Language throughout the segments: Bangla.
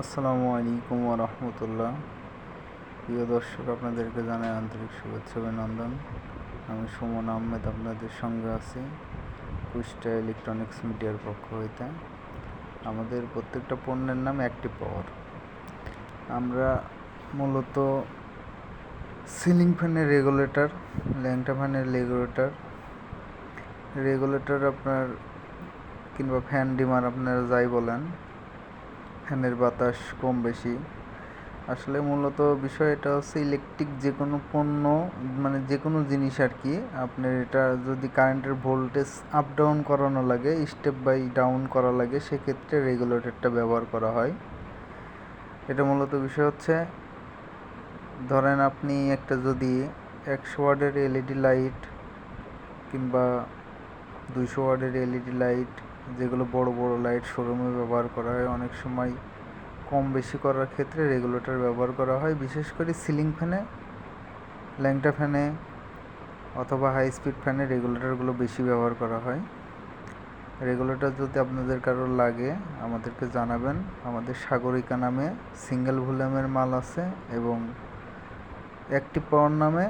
আসসালামু আলাইকুম রহমতুল্লাহ। প্রিয় দর্শক, আপনাদেরকে জানাই আন্তরিক শুভেচ্ছা অভিনন্দন। আমি সুমন আহমেদ, আপনাদের সঙ্গে আছি কুষ্টা ইলেকট্রনিক্স মিডিয়ার পক্ষ হইতে। আমাদের প্রত্যেকটা পণ্যের নাম অ্যাক্টিভ পাওয়ার। আমরা মূলত সিলিং ফ্যানের রেগুলেটর, ল্যাংটা ফ্যানের রেগুলেটর রেগুলেটর আপনার কিংবা ফ্যান ডিমার আপনারা যাই বলেন ফ্যানের বাতাস কম বেশি। আসলে মূলত বিষয় এটা হচ্ছে ইলেকট্রিক যে কোনো পণ্য মানে যে কোনো জিনিস আর কি আপনার এটা যদি কারেন্টের ভোল্টেজ আপ ডাউন করানো লাগে স্টেপ বাই ডাউন করা লাগে, সেক্ষেত্রে রেগুলেটরটা ব্যবহার করা হয়। এটা মূলত বিষয় হচ্ছে, ধরেন আপনি একটা যদি একশো ওয়ার্ডের এলইডি লাইট কিংবা দুইশো ওয়ার্ডের এলইডি লাইট যেগুলো বড় বড় লাইট শোরুমে ব্যবহার করা হয়, অনেক সময় কম বেশি করার ক্ষেত্রে রেগুলেটর ব্যবহার করা হয়, বিশেষ করে সিলিং ফ্যানে ল্যাংটা ফ্যানে অথবা হাই স্পিড ফ্যানে রেগুলেটরগুলো বেশি ব্যবহার করা হয়। রেগুলেটর যদি আপনাদের কারোর লাগে, আমাদেরকে জানাবেন। আমাদের সাগরিকা নামে সিঙ্গেল ভলিউমের মাল আছে এবং অ্যাক্টিভ পাওয়ার নামে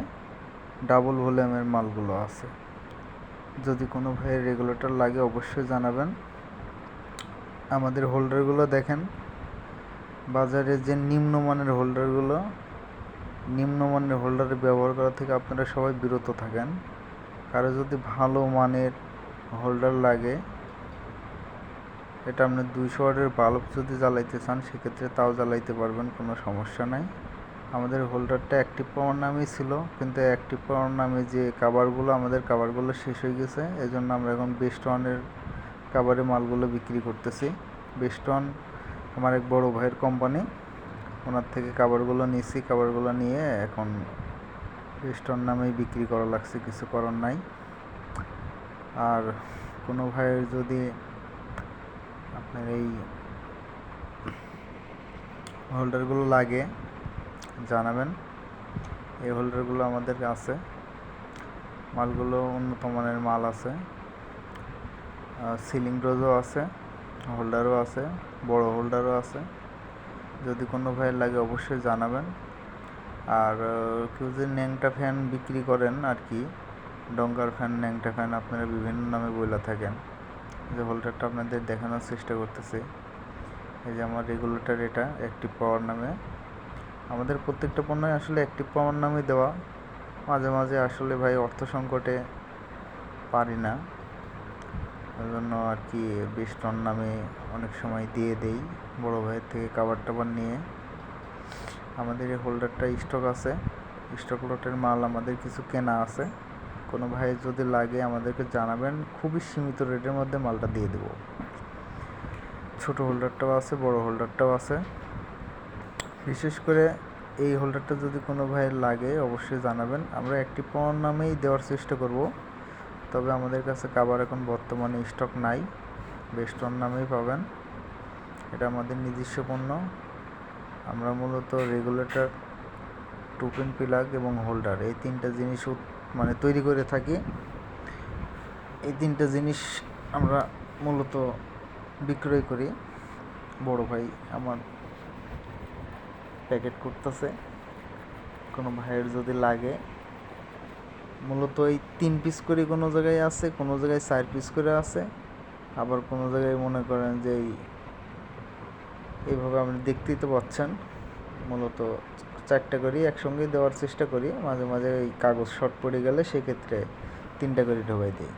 ডাবল ভলিউমের মালগুলো আছে। যদি কোনো ভাইয়ের রেগুলেটর লাগে, অবশ্যই জানাবেন। আমাদের হোল্ডারগুলো দেখেন। বাজারে যে নিম্নমানের হোল্ডারগুলো নিম্নমানের হোল্ডার ব্যবহার করা থেকে আপনারা সবাই বিরত থাকেন। কারও যদি ভালো মানের হোল্ডার লাগে, এটা আপনার দুইশো ওয়াটের বাল্ব যদি জ্বালাইতে চান, সেক্ষেত্রে তাও জ্বালাইতে পারবেন, কোনো সমস্যা নাই। আমাদের হোল্ডারটা অ্যাক্টিভ পাওয়ার নামেই ছিল, কিন্তু অ্যাক্টিভ পাওয়ার নামে যে কাভারগুলো আমাদের কাভারগুলো শেষ হয়ে গেছে। এই জন্য আমরা এখন বেস্ট ওয়ানের কাভারে মালগুলো বিক্রি করতেছি। বেস্ট ওয়ান আমার এক বড় ভাইয়ের কোম্পানি ওনার থেকে কাভারগুলো নিয়েছি কাভারগুলো নিয়ে এখন বেস্ট ওয়ান নামেই বিক্রি করা লাগছে, কিছু করার নাই। আর কোনো ভাইয়ের যদি আপনার এই হোল্ডারগুলো লাগে জানাবেন। এই হোল্ডারগুলো আমাদের আছে। মালগুলো উন্নত মানের মাল আছে। সিলিং ডোজও আছে, হোল্ডারও আছে, বড় হোল্ডারও আছে। যদি কোনো ভাইয়ের লাগে অবশ্যই জানাবেন। আর কেউ যদি ন্যাংটা ফ্যান বিক্রি করেন আর কি ডঙ্কার ফ্যান, ন্যাংটা ফ্যান আপনারা বিভিন্ন নামে বইলা থাকেন। যে হোল্ডারটা আপনাদের দেখানোর চেষ্টা করতেছে। এই যে আমার রেগুলেটর এটা অ্যাক্টিভ পাওয়ার নামে। আমাদের প্রত্যেকটা পণ্যই আসলে অ্যাক্টিভ পাওয়ার নামে দেওয়া। মাঝে মাঝে আসলে ভাই অর্থ সংকটে পারি না। ওই জন্য আর কি বেস্টন নামে অনেক সময় দিয়ে দেই বড় ভাইয়ের থেকে কাবার টাবার নিয়ে। আমাদের এই হোল্ডারটা স্টক আছে। স্টক লটের মাল আমাদের কিছু কেনা আছে। কোনো ভাই যদি লাগে আমাদেরকে জানাবেন, খুবই সীমিত রেটের মধ্যে মালটা দিয়ে দেবো। ছোট হোল্ডারটাও আছে, বড় হোল্ডারটাও আছে। বিশেষ করে এই হোল্ডারটা যদি কোনো ভাইয়ের লাগে, অবশ্যই জানাবেন। আমরা একটি পাওয়ার নামেই দেওয়ার চেষ্টা করব। তবে আমাদের কাছে কাবার এখন বর্তমানে স্টক নাই। বেস্টন নামেই পাবেন। এটা আমাদের নিজস্ব পণ্য। আমরা মূলত রেগুলেটর টুপেন পিলাগ এবং হোল্ডার এই তিনটা জিনিস মানে তৈরি করে থাকি। এই তিনটা জিনিস আমরা মূলত বিক্রয় করি। বড় ভাই আমার প্যাকেট করতেছে। কোনো ভাইয়ের যদি লাগে। মূলত এই তিন পিস করে কোনো জায়গায় আছে, কোনো জায়গায় চার পিস করে আছে। আবার কোনো জায়গায় মনে করেন যে এই, এইভাবে আপনি দেখতেই তো পাচ্ছেন। মূলত চারটা করি একসঙ্গেই দেওয়ার চেষ্টা করি। মাঝে মাঝে এই কাগজ শর্ট পড়ে গেলে সেক্ষেত্রে তিনটা করে ঢোকাই দিই।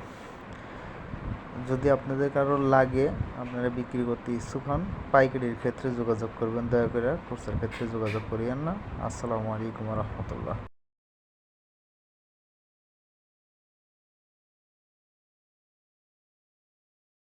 যদি আপনাদের কারও লাগে, আপনারা বিক্রি করতে ইচ্ছুক হন, পাইকারির ক্ষেত্রে যোগাযোগ করবেন, দয়া করে খুচরার ক্ষেত্রে যোগাযোগ করিয়েন না। আসসালামু আলাইকুম রহমতুল্লাহ।